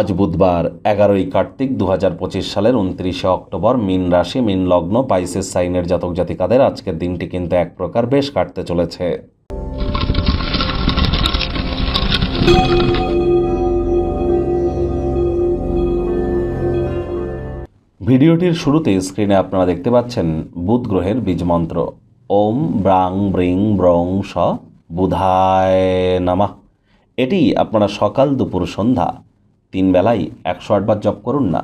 আজ বুধবার, এগারোই কার্তিক দু হাজার পঁচিশ সালের উনত্রিশে অক্টোবর, মিন রাশি, মিন লগ্ন পাইসেস সাইনের জাতক জাতিকাদের আজকের দিনটি কিন্তু এক প্রকার বেশ কাটতে চলেছে। ভিডিওটির শুরুতে স্ক্রিনে আপনারা দেখতে পাচ্ছেন বুধ গ্রহের বীজ মন্ত্র। ওম ব্রাং ব্রিং ব্রং স বুধায় নামা। এটি আপনারা সকাল দুপুর সন্ধ্যা তিন বেলায় একশো আটবার জপ করুন না।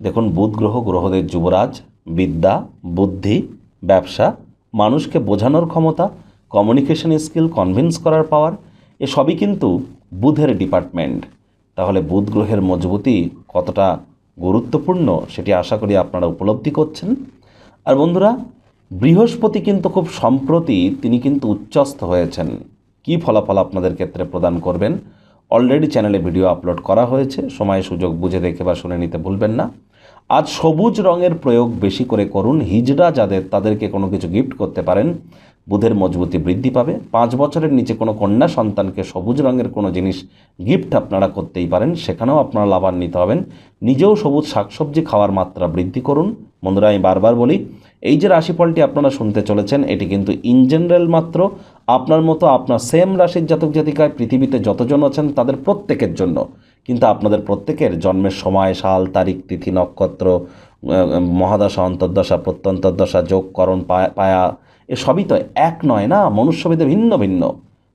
দেখুন, বুধ গ্রহ, গ্রহদের যুবরাজ, বিদ্যা, বুদ্ধি, ব্যবসা, মানুষকে বোঝানোর ক্ষমতা কমিউনিকেশন স্কিল কনভিন্স করার পাওয়ার এসবই কিন্তু বুধের ডিপার্টমেন্ট তাহলে বুধ গ্রহের মজবুতি কতটা গুরুত্বপূর্ণ সেটি আশা করি আপনারা উপলব্ধি করছেন। আর বন্ধুরা, বৃহস্পতি কিন্তু খুব সম্প্রতি তিনি কিন্তু উচ্চস্থ হয়েছেন। কি ফলাফল আপনাদের ক্ষেত্রে প্রদান করবেন? অলরেডি চ্যানেলে ভিডিও আপলোড করা হয়েছে। সময়, সুযোগ বুঝে দেখে বা শুনে নিতে ভুলবেন না। আজ সবুজ রঙের প্রয়োগ বেশি করে করুন। হিজড়া যাদের, তাদেরকে কোনো কিছু গিফট করতে পারেন। বুধের মজবুতি বৃদ্ধি পাবে। পাঁচ বছরের নিচে কোনো কন্যা সন্তানকে সবুজ রঙের কোনো জিনিস গিফট আপনারা করতেই পারেন। সেখানেও আপনারা লাভান্বিত হবেন। নিজেও সবুজ শাকসবজি খাওয়ার মাত্রা বৃদ্ধি করুন। বন্ধুরা, আমি বারবার বলি এই যে রাশিফলটি আপনারা শুনতে চলেছেন, এটি কিন্তু ইন জেনারেল মাত্র। আপনার মতো আপনার সেম রাশির জাতক জাতিকায় পৃথিবীতে যতজন আছেন তাদের প্রত্যেকের জন্য। কিন্তু আপনাদের প্রত্যেকের জন্মের সময়, সাল, তারিখ, তিথি, নক্ষত্র মহাদশা, অন্তর্দশা, প্রত্যন্তর্দশা যোগকরণ পায়া এসবই তো এক নয় না মনুষ্যভেদে ভিন্ন ভিন্ন।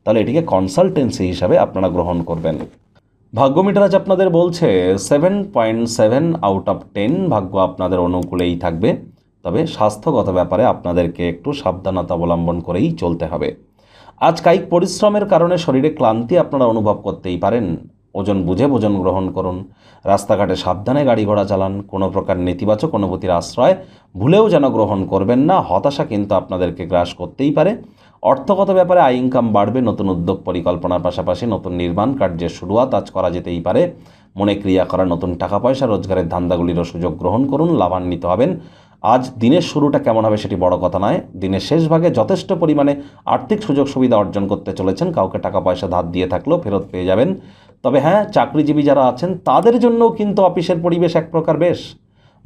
তাহলে এটিকে কনসালটেন্সি হিসাবে আপনারা গ্রহণ করবেন। ভাগ্য মিটার আজ আপনাদের বলছে seven point seven out of ten ভাগ্য আপনাদের অনুকূলেই থাকবে। তবে স্বাস্থ্যগত ব্যাপারে আপনাদেরকে একটু সাবধানতা অবলম্বন করেই চলতে হবে। আজ কায়িক পরিশ্রমের কারণে শরীরে ক্লান্তি আপনারা অনুভব করতেই পারেন। ওজন বুঝে ভোজন গ্রহণ করুন। রাস্তাঘাটে সাবধানে গাড়ি ঘোড়া চালান। কোনো প্রকার নেতিবাচক অনুভূতির আশ্রয় ভুলেও যেন গ্রহণ করবেন না। হতাশা কিন্তু আপনাদেরকে গ্রাস করতেই পারে। অর্থগত ব্যাপারে আয় ইনকাম বাড়বে। নতুন উদ্যোগ পরিকল্পনার পাশাপাশি নতুন নির্মাণ কার্যের শুরুয়াত আজ করা যেতেই পারে। মনে ক্রিয়া করা নতুন টাকা পয়সা রোজগারের ধান্দাগুলিরও সুযোগ গ্রহণ করুন। লাভান্বিত হবেন। আজ দিনের শুরুটা কেমন হবে সেটি বড় কথা নয়। দিনের শেষ ভাগে যথেষ্ট পরিমাণে আর্থিক সুযোগ সুবিধা অর্জন করতে চলেছেন। কাউকে টাকা পয়সা ধার দিয়ে থাকলেও ফেরত পেয়ে যাবেন। তবে হ্যাঁ চাকরিজীবী যারা আছেন, তাদের জন্যও কিন্তু অফিসের পরিবেশ এক প্রকার বেশ।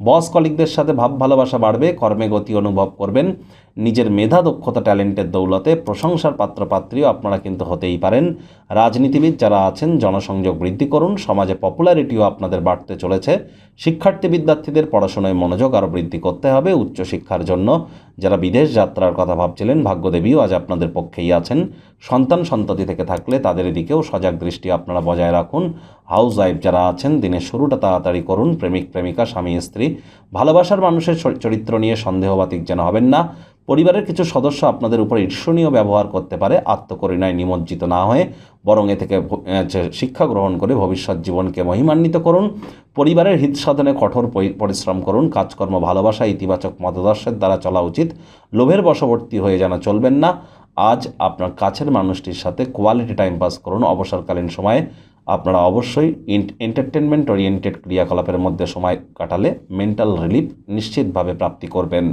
বস কলিকদের সাথে ভাব ভালোবাসা বাড়বে, কর্মে গতি অনুভব করবেন। নিজের মেধা, দক্ষতা, ট্যালেন্টের দৌলতে প্রশংসার পাত্রপাত্রীও আপনারা কিন্তু হতেই পারেন। রাজনীতিবিদ যারা আছেন, জনসংযোগ বৃদ্ধি করুন, সমাজে পপুলারিটিও আপনাদের বাড়তে চলেছে। শিক্ষার্থী বিদ্যার্থীদের পড়াশোনায় মনোযোগ আরও বৃদ্ধি করতে হবে উচ্চশিক্ষার জন্য। যারা বিদেশ যাত্রার কথা ভাবছিলেন, ভাগ্যদেবীও আজ আপনাদের পক্ষেই আছেন। সন্তান সন্ততি থেকে থাকলে তাদের দিকেও সজাগ দৃষ্টি আপনারা বজায় রাখুন। হাউস ওয়াইফ যারা আছেন, দিনের শুরুটা তাড়াতাড়ি করুন। প্রেমিক, প্রেমিকা, স্বামী, স্ত্রী, ভালোবাসার মানুষের চরিত্র নিয়ে সন্দেহবাতিক যেন হবেন না। পরিবারের কিছু সদস্য আপনাদের উপর ঈর্ষণীয় ব্যবহার করতে পারে, আত্মকরিণায় নিমজ্জিত না হয়ে বরং এ থেকে শিক্ষা গ্রহণ করে ভবিষ্যৎ জীবনকে মহিমান্বিত করুন। পরিবারের হিত সাধনে কঠোর পরিশ্রম করুন। কাজকর্ম, ভালোবাসা, ইতিবাচক মতাদর্শের দ্বারা চলা উচিত। লোভের বশবর্তী হয়ে যেন চলবেন না। আজ আপনার কাছের মানুষটির সাথে কোয়ালিটি টাইম পাস করুন। অবসরকালীন সময়ে আপনারা অবশ্যই এন্টারটেনমেন্ট ওরিয়েন্টেড ক্রিয়াকলাপের মধ্যে সময় কাটালে মেন্টাল রিলিফ নিশ্চিতভাবে প্রাপ্তি করবেন।